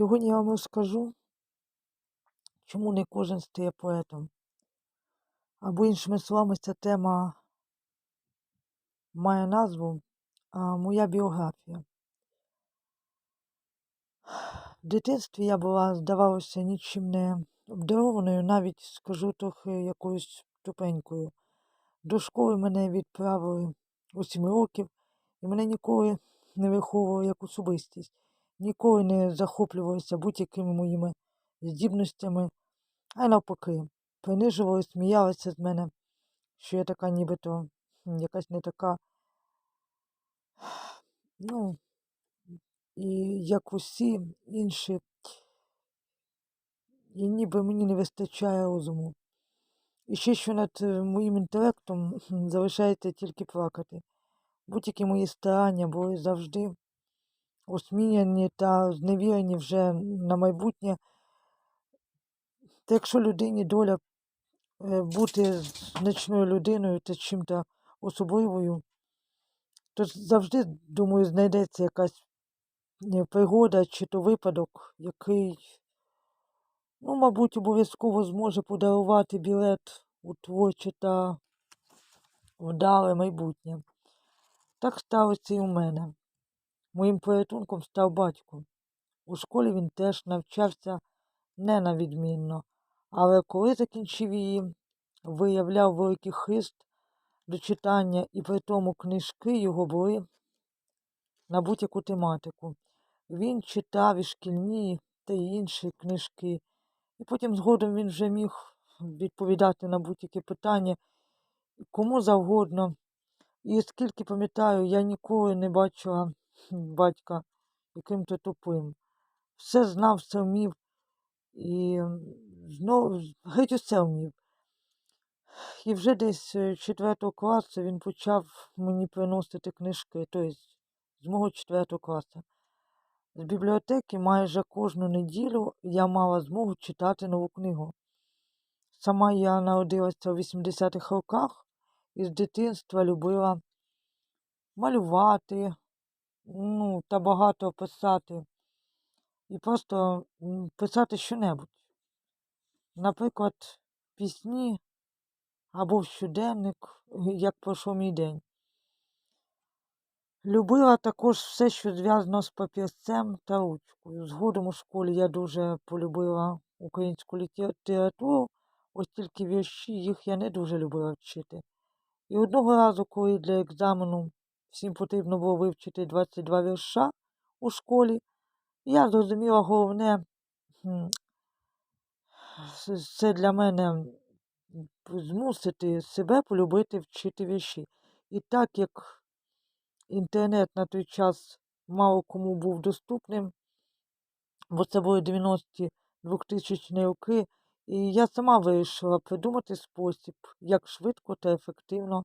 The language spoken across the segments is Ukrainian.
Сьогодні я вам розкажу, чому не кожен стає поетом. Або, іншими словами, ця тема має назву а, Моя біографія. В дитинстві я була, здавалося, нічим не обдарованою, навіть скажу трохи якоюсь тупенькою. До школи мене відправили у 7 років, і мене ніколи не виховували як особистість, ніколи не захоплювалися будь-якими моїми здібностями, а навпаки, принижували, сміялися з мене, що я така нібито якась не така. Ну, і як усі інші, і ніби мені не вистачає розуму. І ще що над е, моїм інтелектом залишається тільки плакати. Будь-які мої старання були завжди осміяні та зневірені вже на майбутнє. Та якщо людині доля е, бути значною людиною та чим-то особливою, то завжди, думаю, знайдеться якась е, пригода чи то випадок, який, ну, мабуть, обов'язково зможе подарувати білет у творче та вдале майбутнє. Так сталося і у мене. Моїм порятунком став батько. У школі він теж навчався не на відмінно, але коли закінчив її, виявляв великий хист до читання, і при тому книжки його були на будь-яку тематику. Він читав і шкільні та й інші книжки, і потім згодом він вже міг відповідати на будь-які питання кому завгодно. І скільки пам'ятаю, я ніколи не бачила батька яким-то тупим. Все знав, все вмів і знову геть усе вмів. І вже десь е, четвертого класу він почав мені приносити книжки, тобто з мого четвертого класу. З бібліотеки майже кожну неділю я мала змогу читати нову книгу. Сама я народилася у 80-х роках і з дитинства любила малювати, ну, та багато писати. І просто писати щонебудь. Наприклад, пісні або щоденник, як пройшов мій день. Любила також все, що зв'язано з папірцем та ручкою. Згодом у школі я дуже полюбила українську літературу, ось тільки вірші їх я не дуже любила вчити. І одного разу, коли для екзамену всім потрібно було вивчити 22 вірша у школі, я зрозуміла головне, це для мене змусити себе полюбити вчити вірші. І так як інтернет на той час мало кому був доступним, бо це були 90-ті 2000 роки, і я сама вирішила придумати спосіб, як швидко та ефективно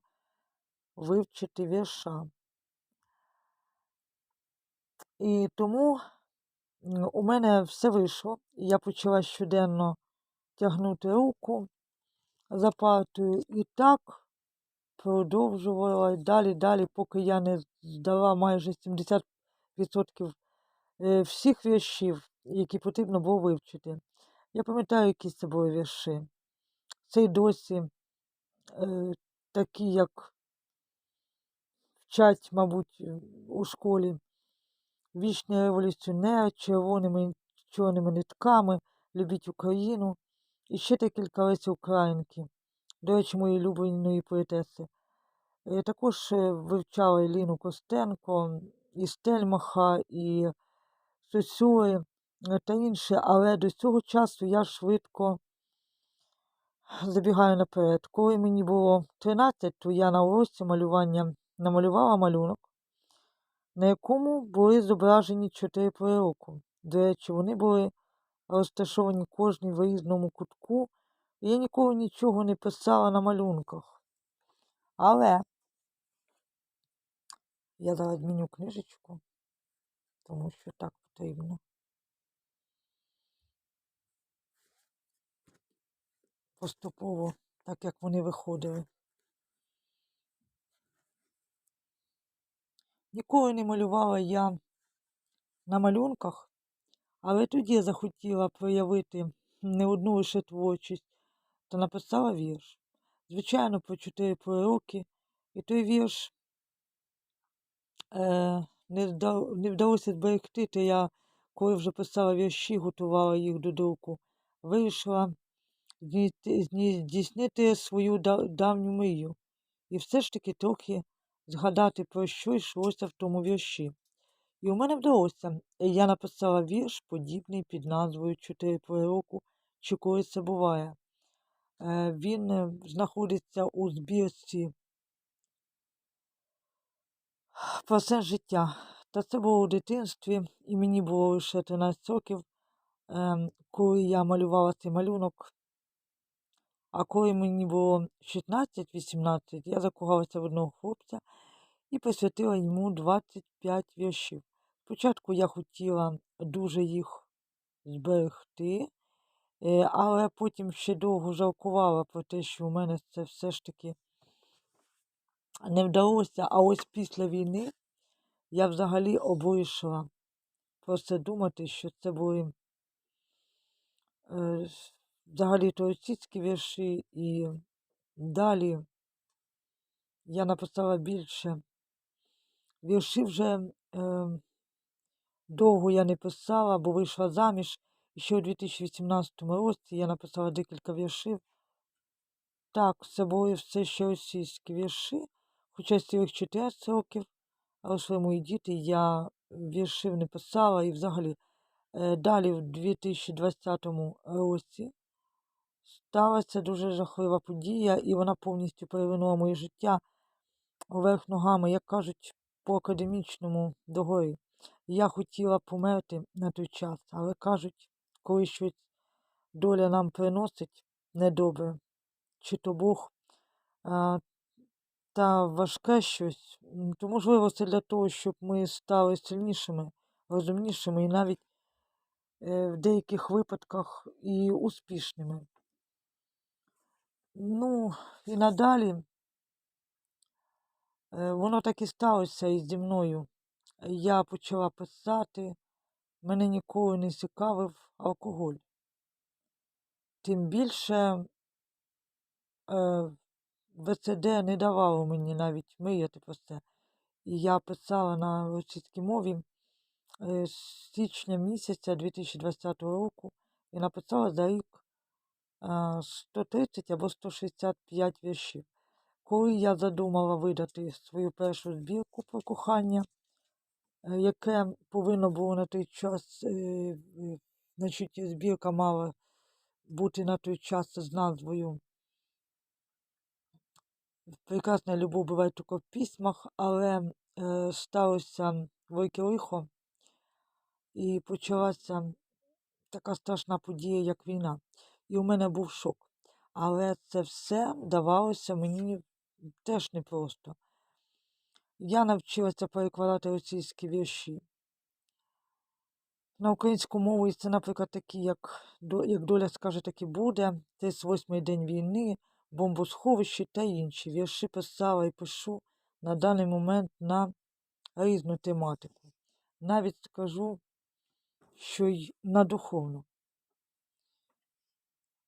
вивчити вірша. І тому у мене все вийшло. Я почала щоденно тягнути руку за партою і так продовжувала далі, далі, поки я не здала майже 70% е, всіх віршів, які потрібно було вивчити. Я пам'ятаю, які це були вірші. Це й досі е, такі, як вчать, мабуть, у школі. Вічний революціонер, червоними чорними нитками, любіть Україну. І ще декілька Лесі Українки, до речі, моєї улюбленої поетеси. Е, Також е, вивчала Ліну Костенко, і Стельмаха, і Сосюри е, та інше, але до цього часу я швидко забігаю наперед. Коли мені було 13, то я на уроці малювання намалювала малюнок, на якому були зображені чотири пори року. До речі, вони були розташовані кожний в кутку, і я ніколи нічого не писала на малюнках. Але я зараз зміню книжечку, тому що так потрібно. Поступово, так як вони виходили. Ніколи не малювала я на малюнках, Але тоді я захотіла проявити не одну лише творчість та написала вірш. Звичайно, про чотири пророки. І той вірш е, не, вда, не вдалося зберегти, то я, коли вже писала вірші, готувала їх до друку, вирішила здійснити свою давню мрію. І все ж таки трохи згадати, про що йшлося в тому вірші. І у мене вдалося. Я написала вірш, подібний під назвою Чотири пророку, чи коли це буває. Е, він е, знаходиться у збірці про все життя. Та це було у дитинстві, і мені було лише 13 років, ем, коли я малювала цей малюнок. А коли мені було 16-18, я закохалася в одного хлопця і присвятила йому 25 віршів. Спочатку я хотіла дуже їх зберегти, е, але потім ще довго жалкувала про те, що у мене це все ж таки не вдалося. А ось після війни я взагалі обойшла про це думати, що це були е, взагалі то російські вірші, і далі я написала більше. Вірші вже е, довго я не писала, бо вийшла заміж. І ще у 2018 році я написала декілька віршів. Так, це були все ще російські вірші, хоча з цілих 14 років, своєму і діти я віршів не писала і взагалі. Е, далі, в 2020 році, сталася дуже жахлива подія, і вона повністю перевернула моє життя вверх ногами, як кажуть, по академічному догорі. Я хотіла померти на той час, але кажуть, коли щось доля нам приносить недобре, чи то Бог а, та важке щось, то можливо це для того, щоб ми стали сильнішими, розумнішими і навіть е, в деяких випадках і успішними. Ну, і надалі воно так і сталося і зі мною. Я почала писати, мене ніколи не цікавив алкоголь. Тим більше е, ВЦД не давало мені навіть мріяти про це. І я писала на російській мові е, з січня місяця 2020 року і написала за рік 130 або 165 віршів. Коли я задумала видати свою першу збірку про кохання, е, яке повинно було на той час, е, значить, збірка мала бути на той час з назвою Прекрасна любов буває тільки в письмах, але е, сталося велике лихо і почалася така страшна подія, як війна. І у мене був шок. Але це все давалося мені теж непросто. Я навчилася перекладати російські вірші. На українську мову і це, наприклад, такі, як як доля скаже, так і буде. восьмий день війни, бомбосховище та інші. Вірші писала і пишу на даний момент на різну тематику. Навіть скажу, що й на духовну.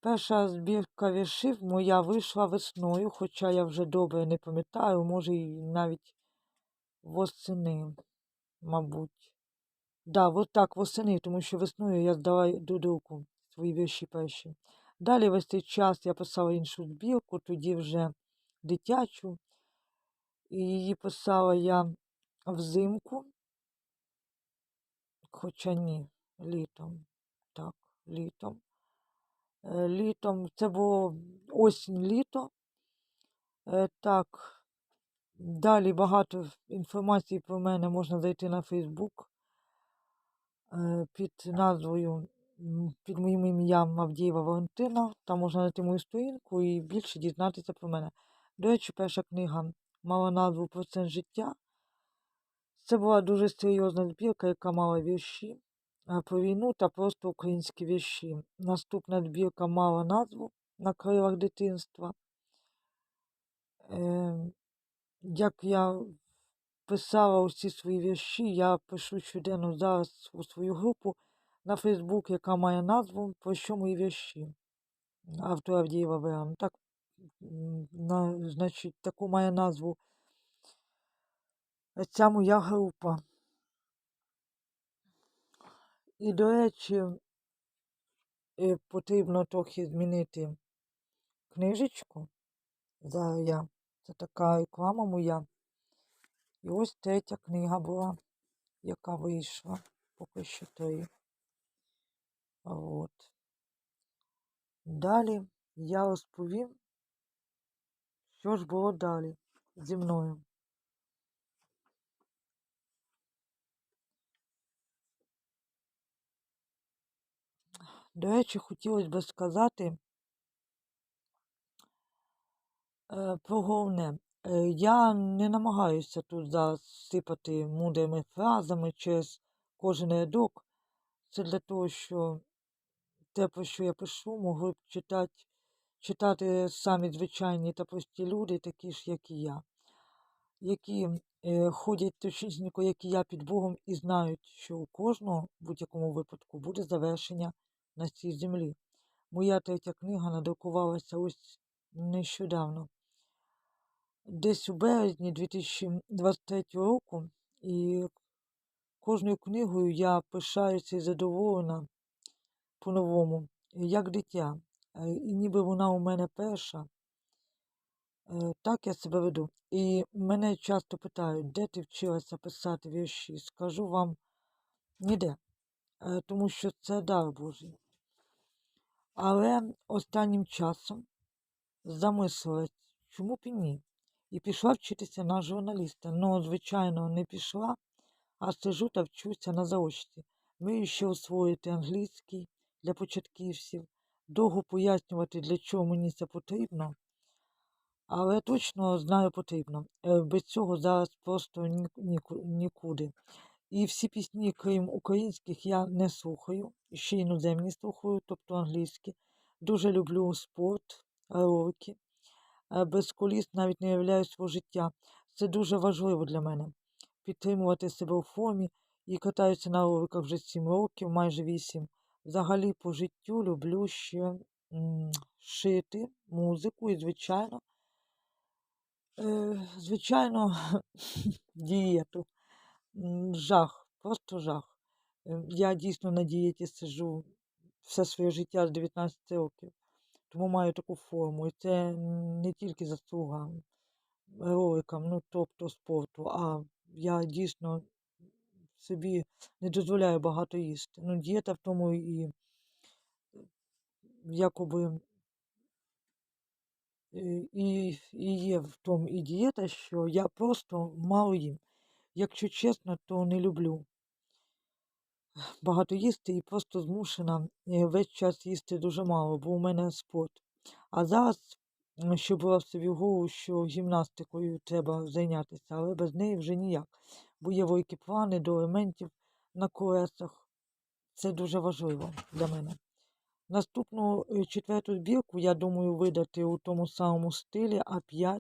Перша збірка віршів моя вийшла весною, хоча я вже добре не пам'ятаю, може і навіть восени, мабуть. Да, от так, восени, тому що весною я здала до друку свої вірші перші. Далі весь цей час я писала іншу збірку, тоді вже дитячу. І її писала я взимку, хоча ні, літом. Так, літом. Е, літом. Це було осінь-літо. Е, так, далі багато інформації про мене можна зайти на Фейсбук е, під назвою, під моїм ім'ям Авдієва Валентина. Там можна знайти мою сторінку і більше дізнатися про мене. До речі, перша книга мала назву Процент життя. Це була дуже серйозна збірка, яка мала вірші. Про війну та просто українські вірші. Наступна збірка мала назву на крилах дитинства. Е, як я писала усі свої вірші, я пишу щоденно зараз у свою групу на Фейсбук, яка має назву Про що мої вірші. Автор Авдієва Вера. Так, на, значить, таку має назву ця моя група. І, до речі, е, потрібно трохи змінити книжечку. Зараз я. Це така реклама моя. І ось третя книга була, яка вийшла. Поки що три. От. Далі я розповім, що ж було далі зі мною. До речі, хотілося б сказати е, про головне. Е, я не намагаюся тут засипати мудрими фразами через кожен рядок. Це для того, що те, про що я пишу, могли б читати, читати самі звичайні та прості люди, такі ж, як і я, які е, ходять точнісінько, як і я під Богом, і знають, що у кожного в будь-якому випадку буде завершення на цій землі. Моя третя книга надрукувалася ось нещодавно, десь у березні 2023 року, і кожною книгою я пишаюся і задоволена по-новому, як дитя. Е, І ніби вона у мене перша. Е, Так я себе веду. І мене часто питають, де ти вчилася писати вірші. Скажу вам ніде, Е, тому що це дар Божий. Але останнім часом замислилась, чому б і ні. І пішла вчитися на журналіста. Ну, звичайно, не пішла, а сижу та вчуся на заочці. Вмію ще освоїти англійський для початківців, довго пояснювати, для чого мені це потрібно. Але точно знаю потрібно. Е, Без цього зараз просто нікуди. І всі пісні, крім українських, я не слухаю. Ще іноземні слухаю, тобто англійські. Дуже люблю спорт, ролики. Е, Без коліс навіть не уявляю свого життя. Це дуже важливо для мене. Підтримувати себе у формі і катаюся на роликах вже 7 років, майже 8. Взагалі по життю люблю ще шити музику і, звичайно, е, звичайно, дієту. Жах, просто жах. Е, Я дійсно на дієті сиджу все своє життя з 19 років, тому маю таку форму. І це не тільки заслуга роликам, ну тобто спорту, а я дійсно собі не дозволяю багато їсти. Ну, дієта в тому і якоби і, і є в тому і дієта, що я просто мало їм. Якщо чесно, то не люблю багато їсти і просто змушена весь час їсти дуже мало, бо у мене спорт. А зараз, що була в собі в голову, що гімнастикою треба зайнятися, але без неї вже ніяк. Бо є великі плани до елементів на колесах. Це дуже важливо для мене. Наступну е, четверту збірку, я думаю, видати у тому самому стилі А5 а,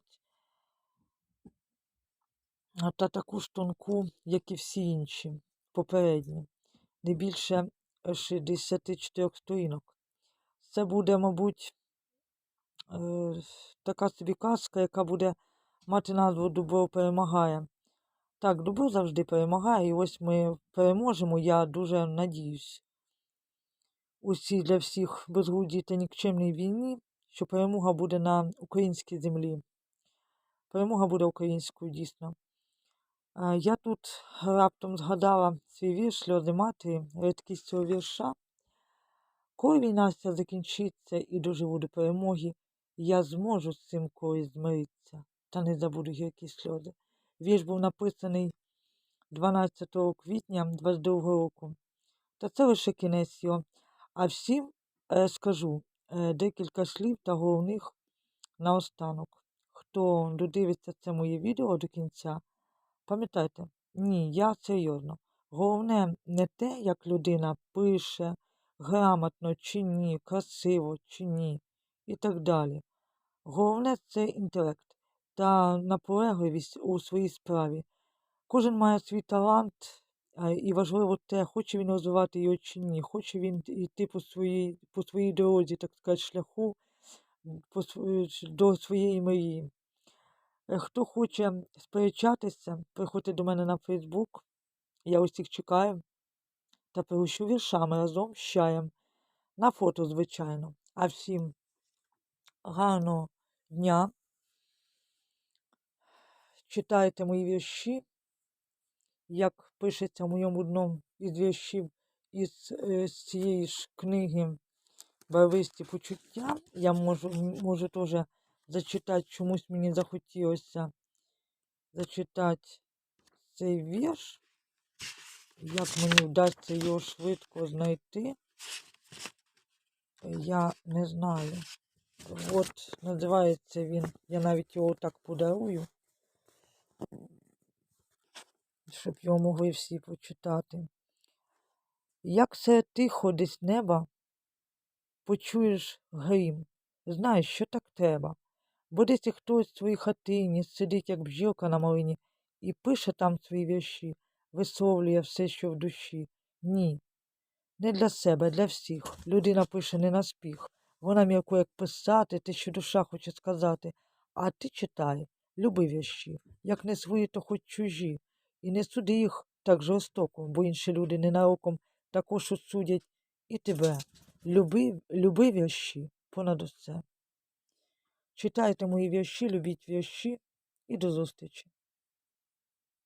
та таку ж тонку, як і всі інші попередні. Не більше е, 64 сторінок. Це буде, мабуть, е, така собі казка, яка буде мати назву Дубро перемагає. Так, добро завжди перемагає, і ось ми переможемо. Я дуже надіюсь. Усі для всіх безглуздій та нікчемній війні, що перемога буде на українській землі. Перемога буде українською дійсно. А, Я тут раптом згадала свій вірш сльози матері, рідкість цього вірша. Коли війна ця закінчиться і доживу до перемоги, я зможу з цим колись змиритися, та не забуду гіркі сльози. Вірш був написаний 12 квітня 22 року. Та це лише кінець його. А всім е, скажу е, декілька слів та головних наостанок. Хто додивиться це моє відео до кінця, пам'ятайте, ні, я серйозно. Головне не те, як людина пише, грамотно чи ні, красиво чи ні, і так далі. Головне це інтелект та наполегливість у своїй справі. Кожен має свій талант І важливо те, хоче він розвивати його чи ні, хоче він йти по своїй, по своїй дорозі, так сказати, шляху по, до своєї мрії. Е, Хто хоче сперечатися, приходьте до мене на Фейсбук. Я усіх чекаю та пригощу віршами разом з чаєм. На фото, звичайно. А всім гарного дня. Читайте мої вірші, як пишеться в моєму одному із віршів із, е, з цієї ж книги Барвисті почуття. Я можу, можу теж зачитати, чомусь мені захотілося зачитати цей вірш. Як мені вдасться його швидко знайти, я не знаю. От називається він, я навіть його так подарую, щоб його могли всі почитати. Як серед тихо десь неба почуєш грім, знаєш, що так треба. Бо десь хтось в своїй хатині сидить, як бжілка на малині, і пише там свої вірші, висловлює все, що в душі. Ні, не для себе, для всіх. Людина пише не на спіх. Вона м'яко як писати, те, що душа хоче сказати. А ти читай, люби вірші, як не свої, то хоч чужі. І не суди їх так жорстоко, бо інші люди ненароком також осудять і тебе. Люби, люби вірші понад усе. Читайте мої вірші, любіть вірші і до зустрічі.